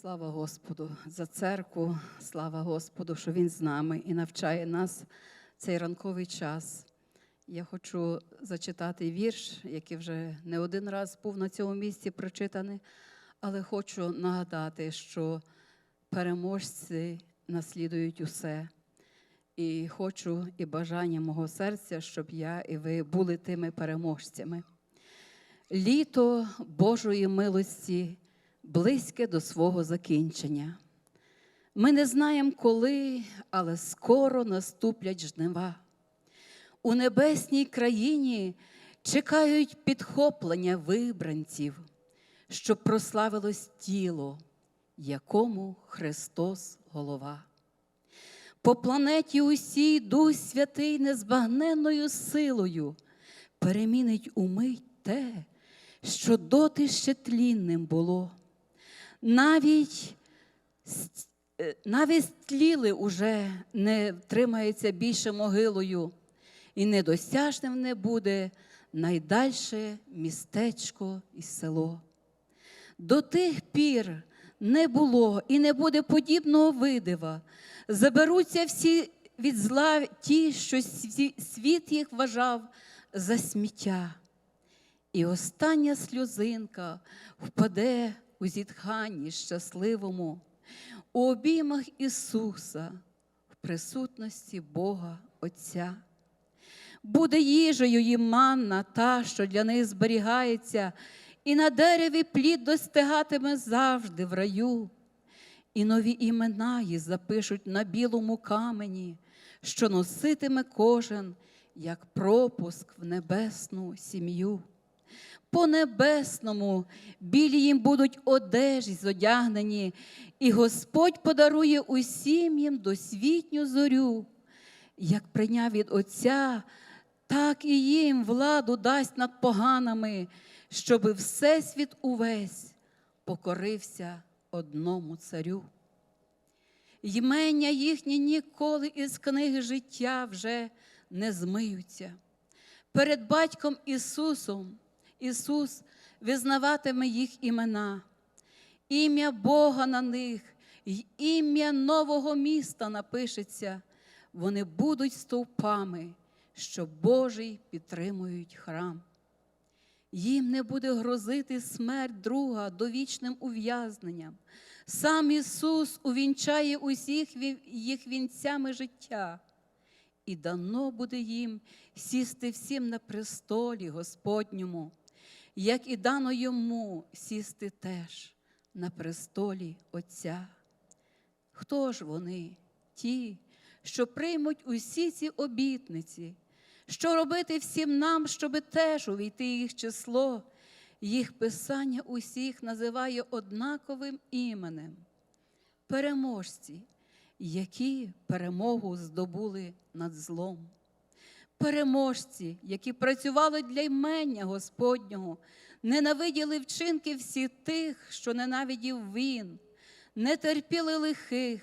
Слава Господу за церкву, слава Господу, що Він з нами і навчає нас цей ранковий час. Я хочу зачитати вірш, який вже не один раз був на цьому місці прочитаний, але хочу нагадати, що переможці наслідують усе. І хочу і бажання мого серця, щоб я і ви були тими переможцями. Літо Божої милості близьке до свого закінчення. Ми не знаємо коли, але скоро наступлять жнива. У небесній країні чекають підхоплення вибранців, щоб прославилось тіло, якому Христос голова. По планеті усій Дух Святий незбагненною силою перемінить умить те, що доти ще тлінним було. Навіть, е, навіть стліли уже не втримається більше могилою, і недосяжним не буде найдальше містечко і село. До тих пір не було і не буде подібного видива. Заберуться всі від зла ті, що світ їх вважав за сміття. І остання сльозинка впаде у зітханні щасливому, у обіймах Ісуса, в присутності Бога Отця. Буде їжею їм манна та, що для них зберігається, і на дереві плід достигатиме завжди в раю, і нові імена їх запишуть на білому камені, що носитиме кожен, як пропуск в небесну сім'ю. По небесному білі їм будуть одежі зодягнені, і Господь подарує усім їм досвітню зорю. Як прийняв від Отця, так і їм владу дасть над поганими, щоби Всесвіт увесь покорився одному царю. Ймення їхні ніколи із книги життя вже не змиються. Перед батьком Ісусом Ісус визнаватиме їх імена, ім'я Бога на них, ім'я нового міста напишеться. Вони будуть стовпами, що Божий підтримують храм. Їм не буде грозити смерть друга довічним ув'язненням. Сам Ісус увінчає усіх їх вінцями життя, і дано буде їм сісти всім на престолі Господньому, як і дано йому сісти теж на престолі Отця. Хто ж вони, ті, що приймуть усі ці обітниці? Що робити всім нам, щоби теж увійти їх число? Їх писання усіх називає однаковим іменем переможці, які перемогу здобули над злом. Переможці, які працювали для ймення Господнього, ненавиділи вчинки всі тих, що ненавидів він, не терпіли лихих,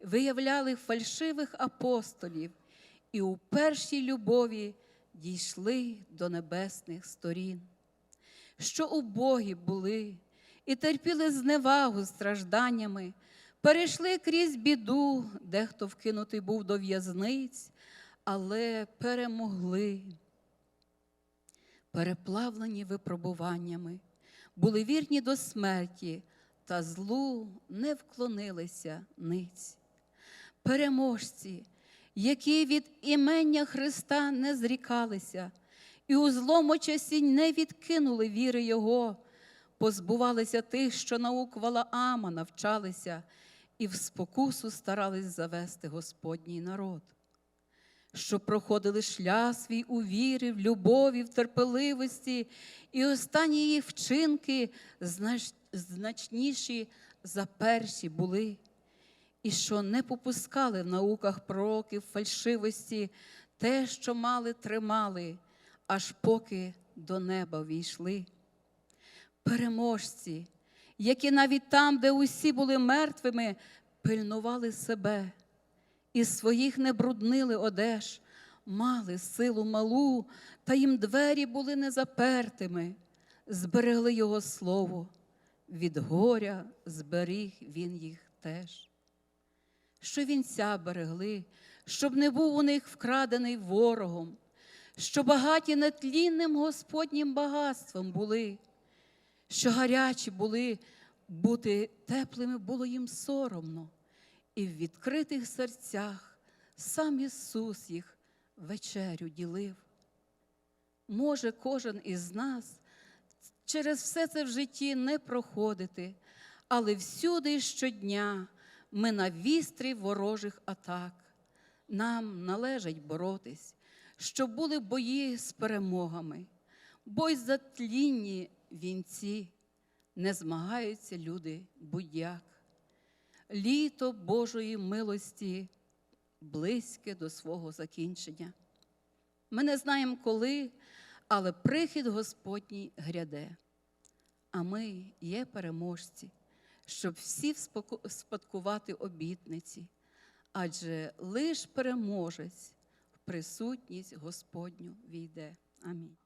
виявляли фальшивих апостолів і у першій любові дійшли до небесних сторін, що убогі були і терпіли зневагу стражданнями, перейшли крізь біду, дехто вкинутий був до в'язниць, але перемогли переплавлені випробуваннями, були вірні до смерті, та злу не вклонилися ниць. Переможці, які від імення Христа не зрікалися, і у злому часі не відкинули віри Його, позбувалися тих, що наук Валаама навчалися, і в спокусу старались завести Господній народ що проходили шлях свій у вірі, в любові, в терпеливості, і останні їх вчинки знач- значніші за перші були, і що не попускали в науках пророків фальшивості те, що мали, тримали, аж поки до неба війшли. Переможці, які навіть там, де усі були мертвими, пильнували себе і своїх не бруднили одеж, мали силу малу, та їм двері були незапертими, зберегли його слово, від горя зберіг він їх теж. Що вінця берегли, щоб не був у них вкрадений ворогом, що багаті нетлінним Господнім багатством були, що гарячі були, бути теплими було їм соромно, і в відкритих серцях сам Ісус їх вечерю ділив. Може, кожен із нас через все це в житті не проходити, але всюди щодня ми на вістрі ворожих атак. Нам належить боротись, щоб були бої з перемогами, бо й за тлінні вінці не змагаються люди будь-як. Літо Божої милості близьке до свого закінчення. Ми не знаємо коли, але прихід Господній гряде. А ми є переможці, щоб всі спадкувати обітниці, адже лиш переможець в присутність Господню війде. Амінь.